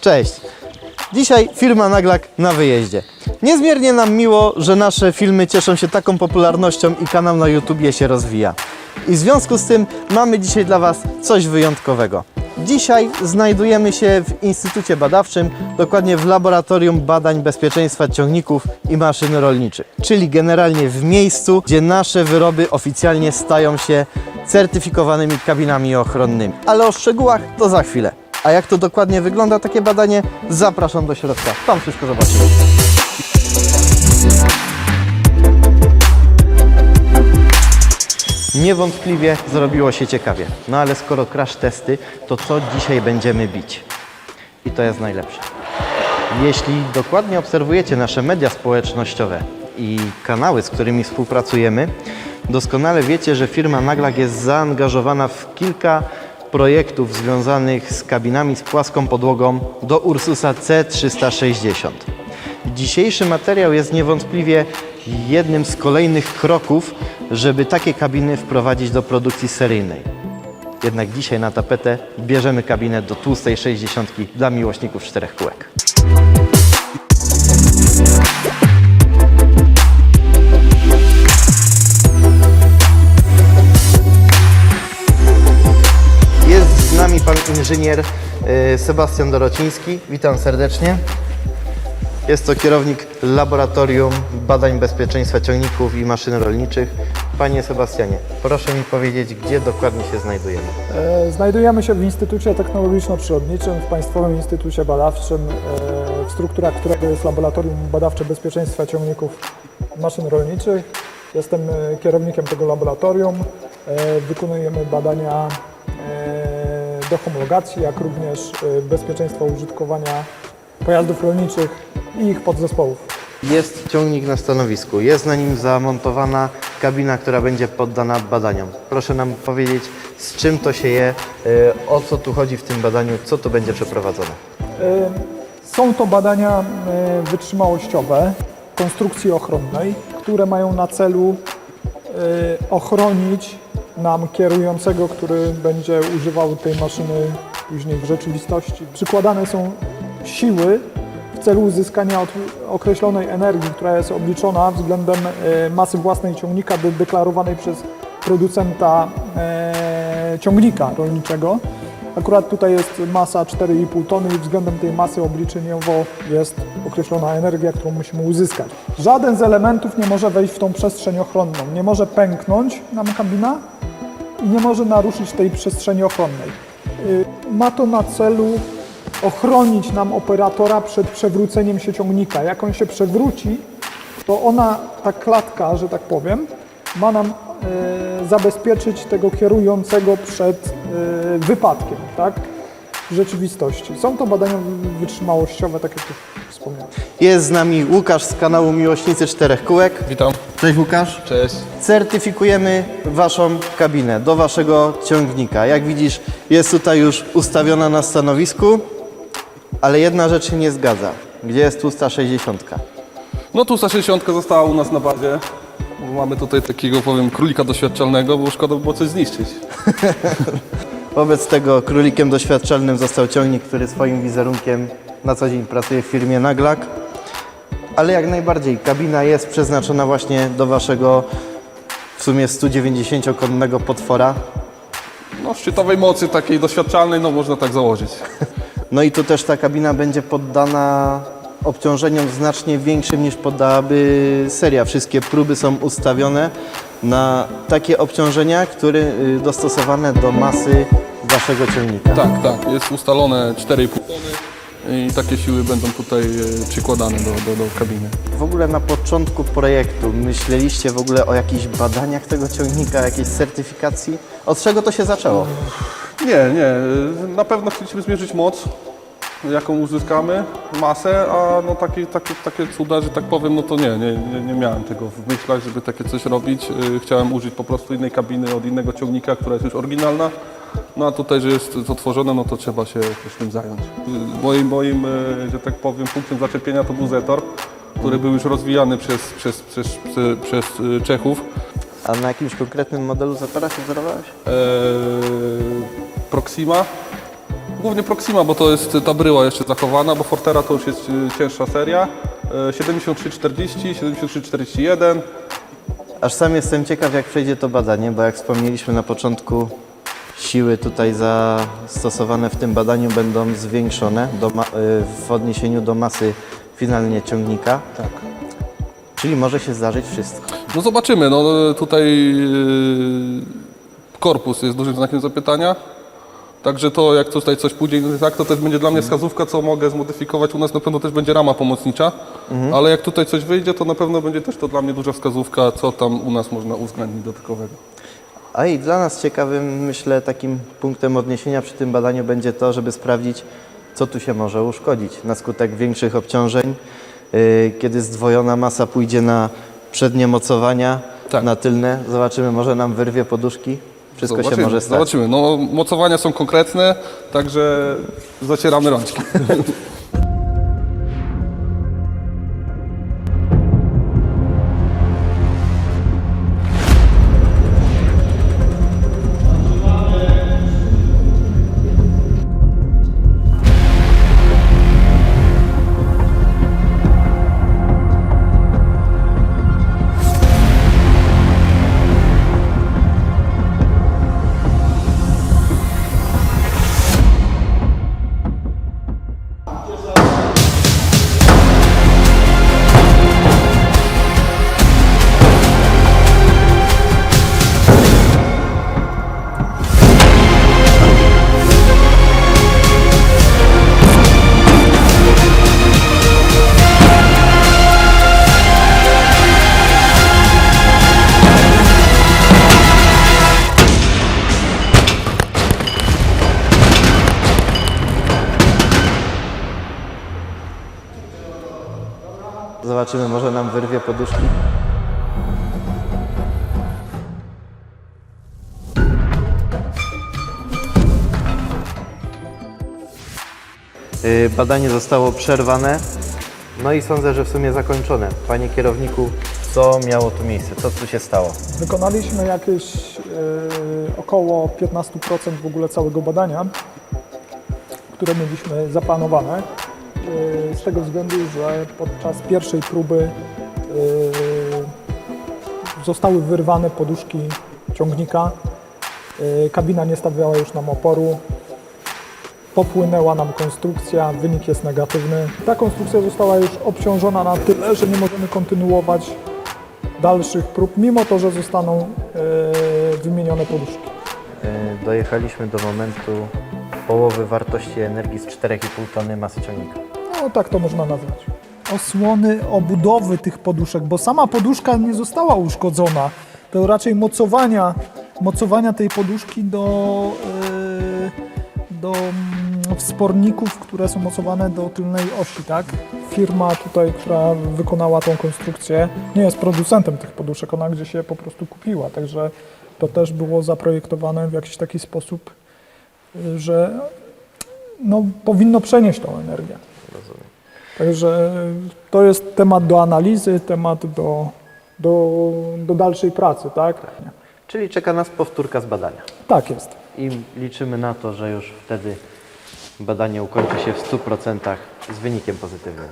Cześć. Dzisiaj firma Naglak na wyjeździe. Niezmiernie nam miło, że nasze filmy cieszą się taką popularnością i kanał na YouTubie się rozwija. I w związku z tym mamy dzisiaj dla Was coś wyjątkowego. Dzisiaj znajdujemy się w Instytucie Badawczym, dokładnie w Laboratorium Badań Bezpieczeństwa Ciągników i Maszyn Rolniczych, czyli generalnie w miejscu, gdzie nasze wyroby oficjalnie stają się certyfikowanymi kabinami ochronnymi. Ale o szczegółach to za chwilę. A jak to dokładnie wygląda takie badanie? Zapraszam do środka. Tam wszystko zobaczymy. Niewątpliwie zrobiło się ciekawie. No ale skoro crash testy, to co dzisiaj będziemy bić? I to jest najlepsze. Jeśli dokładnie obserwujecie nasze media społecznościowe i kanały, z którymi współpracujemy, doskonale wiecie, że firma Naglak jest zaangażowana w kilka projektów związanych z kabinami z płaską podłogą do Ursusa C360. Dzisiejszy materiał jest niewątpliwie jednym z kolejnych kroków, żeby takie kabiny wprowadzić do produkcji seryjnej. Jednak dzisiaj na tapetę bierzemy kabinę do tłustej 60 dla miłośników czterech kółek. Jest z nami pan inżynier y, Sebastian Dorociński. Witam serdecznie. Jest to kierownik Laboratorium Badań Bezpieczeństwa Ciągników i Maszyn Rolniczych. Panie Sebastianie, proszę mi powiedzieć, gdzie dokładnie się znajdujemy. E, Znajdujemy się w Instytucie Technologiczno-Przyrodniczym, w Państwowym Instytucie Badawczym, e, w strukturach którego jest Laboratorium Badawcze Bezpieczeństwa Ciągników Maszyn Rolniczych. Jestem e, kierownikiem tego laboratorium. Wykonujemy badania do homologacji, jak również bezpieczeństwa użytkowania pojazdów rolniczych i ich podzespołów. Jest ciągnik na stanowisku, jest na nim zamontowana kabina, która będzie poddana badaniom. Proszę nam powiedzieć, z czym to się je, y, o co tu chodzi w tym badaniu, co tu będzie przeprowadzone. E, Są to badania e, wytrzymałościowe konstrukcji ochronnej, które mają na celu e, ochronić nam kierującego, który będzie używał tej maszyny później w rzeczywistości. Przykładane są siły celu uzyskania określonej energii, która jest obliczona względem e, masy własnej ciągnika de- deklarowanej przez producenta e, ciągnika rolniczego. Akurat tutaj jest masa 4,5 tony i względem tej masy obliczeniowo jest określona energia, którą musimy uzyskać. Żaden z elementów nie może wejść w tą przestrzeń ochronną. Nie może pęknąć nam kabina i nie może naruszyć tej przestrzeni ochronnej. Y, Ma to na celu ochronić nam operatora przed przewróceniem się ciągnika. Jak on się przewróci, to ona, ta klatka, że tak powiem, ma nam e, zabezpieczyć tego kierującego przed e, wypadkiem, tak? W rzeczywistości. Są to badania wytrzymałościowe, tak jak już wspomniałem. Jest z nami Łukasz z kanału Miłośnicy Czterech Kółek. Witam. Cześć Łukasz. Cześć. Certyfikujemy Waszą kabinę do Waszego ciągnika. Jak widzisz, jest tutaj już ustawiona na stanowisku, ale jedna rzecz się nie zgadza. Gdzie jest tłusta 60? No tu 60 została u nas na bazie. Bo Mamy tutaj takiego, powiem, królika doświadczalnego, bo szkoda by było coś zniszczyć. Wobec tego królikiem doświadczalnym został ciągnik, który swoim wizerunkiem na co dzień pracuje w firmie Naglak. Ale jak najbardziej, kabina jest przeznaczona właśnie do Waszego w sumie 190-konnego potwora. No szczytowej mocy takiej doświadczalnej, no można tak założyć. No i tu też ta kabina będzie poddana obciążeniom znacznie większym niż poddałaby seria. Wszystkie próby są ustawione na takie obciążenia, które y, dostosowane do masy waszego ciągnika. Tak, tak, jest ustalone 4,5 tony i takie siły będą tutaj e, przykładane do, do, do kabiny. W ogóle na początku projektu myśleliście w ogóle o jakichś badaniach tego ciągnika, jakiejś certyfikacji? Od czego to się zaczęło? Nie, nie, na pewno chcieliśmy zmierzyć moc, jaką uzyskamy, masę, a no takie, takie, takie cuda, że tak powiem, no to nie, nie, nie, nie miałem tego w myślach, żeby takie coś robić. Y, Chciałem użyć po prostu innej kabiny od innego ciągnika, która jest już oryginalna. No a tutaj, że jest otworzone, no to trzeba się też tym zająć. Y, Moim, moim, y, że tak powiem, punktem zaczepienia to był Zetor. który był już rozwijany przez, przez, przez, przez, przez Czechów. A na jakimś konkretnym modelu Zapara się wzorowałeś? Eee, Proxima. Głównie Proxima, bo to jest ta bryła jeszcze zachowana, bo Fortera to już jest y, cięższa seria. Eee, 7340, 7341. Aż sam jestem ciekaw, jak przejdzie to badanie, bo jak wspomnieliśmy na początku, siły tutaj zastosowane w tym badaniu będą zwiększone do y, w odniesieniu do masy finalnie ciągnika. Tak. Czyli może się zdarzyć wszystko. No zobaczymy, no tutaj korpus jest dużym znakiem zapytania. Także to, jak tutaj coś pójdzie tak, to też będzie dla mnie wskazówka, co mogę zmodyfikować. U nas na pewno też będzie rama pomocnicza, ale jak tutaj coś wyjdzie, to na pewno będzie też to dla mnie duża wskazówka, co tam u nas można uwzględnić dodatkowego. A i dla nas ciekawym, myślę, takim punktem odniesienia przy tym badaniu będzie to, żeby sprawdzić, co tu się może uszkodzić na skutek większych obciążeń, yy, kiedy zdwojona masa pójdzie na przednie mocowania, Tak. na tylne. Zobaczymy, może nam wyrwie poduszki. Wszystko się Zobaczymy, może stać. Zobaczymy. No, mocowania są konkretne, także zacieramy rączki. Zobaczymy, może nam wyrwie poduszki. Yy, Badanie zostało przerwane. No i sądzę, że w sumie zakończone. Panie kierowniku, co miało tu miejsce? Co tu się stało? Wykonaliśmy jakieś e, około 15% w ogóle całego badania, które mieliśmy zaplanowane. E, z tego względu, że podczas pierwszej próby e, zostały wyrwane poduszki ciągnika. E, kabina nie stawiała już nam oporu. Popłynęła nam konstrukcja, wynik jest negatywny. Ta konstrukcja została już obciążona na tyle, że nie możemy kontynuować dalszych prób, mimo to, że zostaną wymienione poduszki. Dojechaliśmy do momentu połowy wartości energii z 4,5 tony masy ciągnika. No tak to można nazwać. Osłony obudowy tych poduszek, bo sama poduszka nie została uszkodzona. To raczej mocowania, mocowania tej poduszki do, e, do mm, wsporników, które są mocowane do tylnej osi, tak? Firma tutaj, która wykonała tą konstrukcję, nie jest producentem tych poduszek, ona gdzieś je po prostu kupiła, także to też było zaprojektowane w jakiś taki sposób, y, że no, powinno przenieść tą energię. Także to jest temat do analizy, temat do, do, do dalszej pracy, tak? Czyli czeka nas powtórka z badania. Tak jest. I liczymy na to, że już wtedy badanie ukończy się w 100% z wynikiem pozytywnym.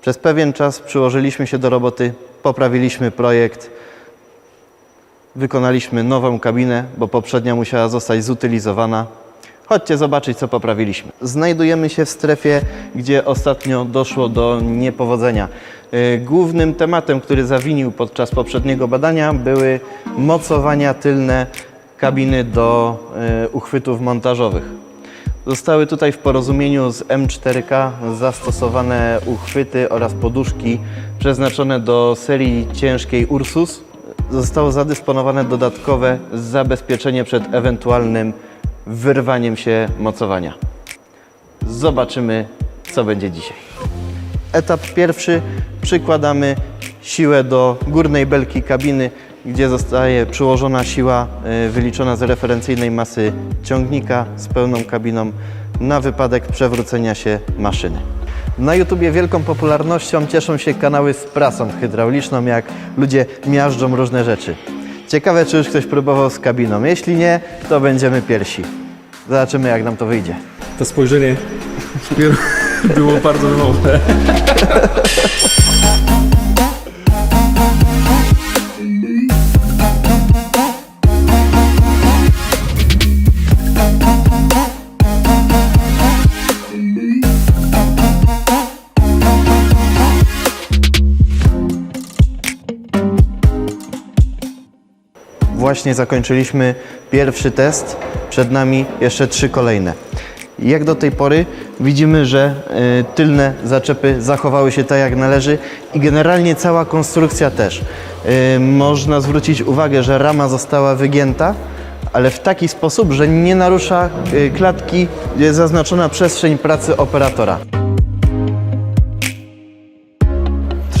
Przez pewien czas przyłożyliśmy się do roboty, poprawiliśmy projekt, wykonaliśmy nową kabinę, bo poprzednia musiała zostać zutylizowana. Chodźcie zobaczyć, co poprawiliśmy. Znajdujemy się w strefie, gdzie ostatnio doszło do niepowodzenia. Yy, Głównym tematem, który zawinił podczas poprzedniego badania, były mocowania tylne kabiny do yy, uchwytów montażowych. Zostały tutaj w porozumieniu z M4K zastosowane uchwyty oraz poduszki przeznaczone do serii ciężkiej Ursus. Zostało zadysponowane dodatkowe zabezpieczenie przed ewentualnym wyrwaniem się mocowania. Zobaczymy, co będzie dzisiaj. Etap pierwszy. Przykładamy siłę do górnej belki kabiny. gdzie zostaje przyłożona siła y, wyliczona z referencyjnej masy ciągnika z pełną kabiną na wypadek przewrócenia się maszyny. Na YouTubie wielką popularnością cieszą się kanały z prasą hydrauliczną, jak ludzie miażdżą różne rzeczy. Ciekawe, czy już ktoś próbował z kabiną. Jeśli nie, to będziemy pierwsi. Zobaczymy, jak nam to wyjdzie. To spojrzenie było bardzo wymowne. Właśnie zakończyliśmy pierwszy test, przed nami jeszcze trzy kolejne. Jak do tej pory widzimy, że y, tylne zaczepy zachowały się tak jak należy i generalnie cała konstrukcja też. Y, można zwrócić uwagę, że rama została wygięta, ale w taki sposób, że nie narusza y, klatki zaznaczona przestrzeń pracy operatora.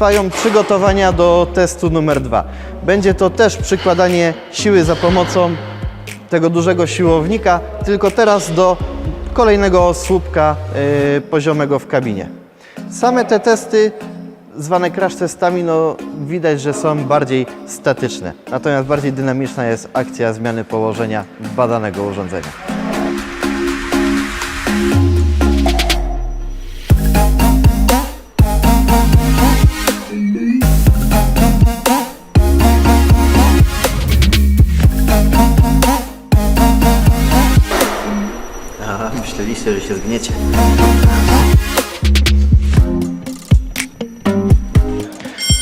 Trwają przygotowania do testu numer dwa. Będzie to też przykładanie siły za pomocą tego dużego siłownika, tylko teraz do kolejnego słupka y, poziomego w kabinie. Same te testy, zwane crash testami, no widać, że są bardziej statyczne. Natomiast bardziej dynamiczna jest akcja zmiany położenia badanego urządzenia. Się zgniecie.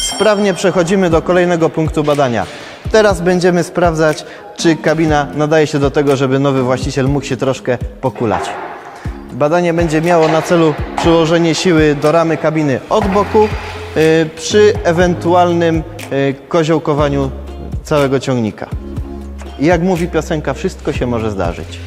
Sprawnie przechodzimy do kolejnego punktu badania. Teraz będziemy sprawdzać, czy kabina nadaje się do tego, żeby nowy właściciel mógł się troszkę pokulać. Badanie będzie miało na celu przyłożenie siły do ramy kabiny od boku y, przy ewentualnym y, koziołkowaniu całego ciągnika. Jak mówi piosenka, wszystko się może zdarzyć.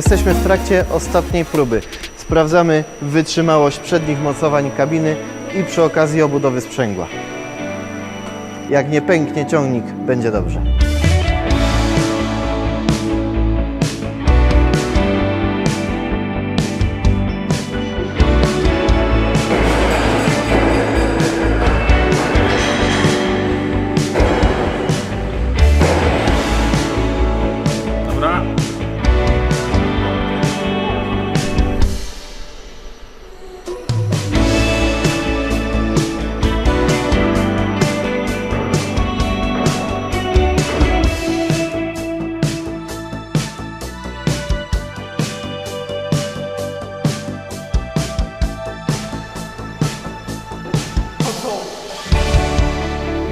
Jesteśmy w trakcie ostatniej próby. Sprawdzamy wytrzymałość przednich mocowań kabiny i przy okazji obudowy sprzęgła. Jak nie pęknie ciągnik, będzie dobrze.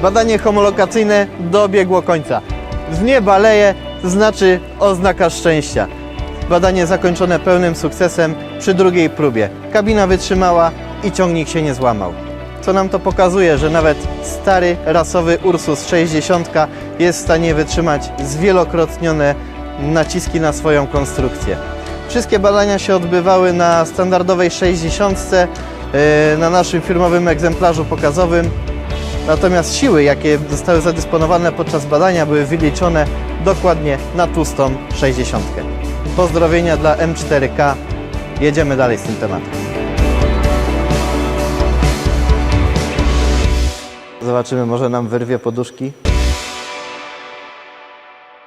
Badanie homologacyjne dobiegło końca. W nieba leje, znaczy oznaka szczęścia. Badanie zakończone pełnym sukcesem przy drugiej próbie. Kabina wytrzymała i ciągnik się nie złamał. Co nam to pokazuje, że nawet stary rasowy Ursus 60 jest w stanie wytrzymać zwielokrotnione naciski na swoją konstrukcję. Wszystkie badania się odbywały na standardowej 60, yy, na naszym firmowym egzemplarzu pokazowym. Natomiast siły, jakie zostały zadysponowane podczas badania, były wyliczone dokładnie na tłustą 60. Pozdrowienia dla M4K. Jedziemy dalej z tym tematem. Zobaczymy, może nam wyrwie poduszki.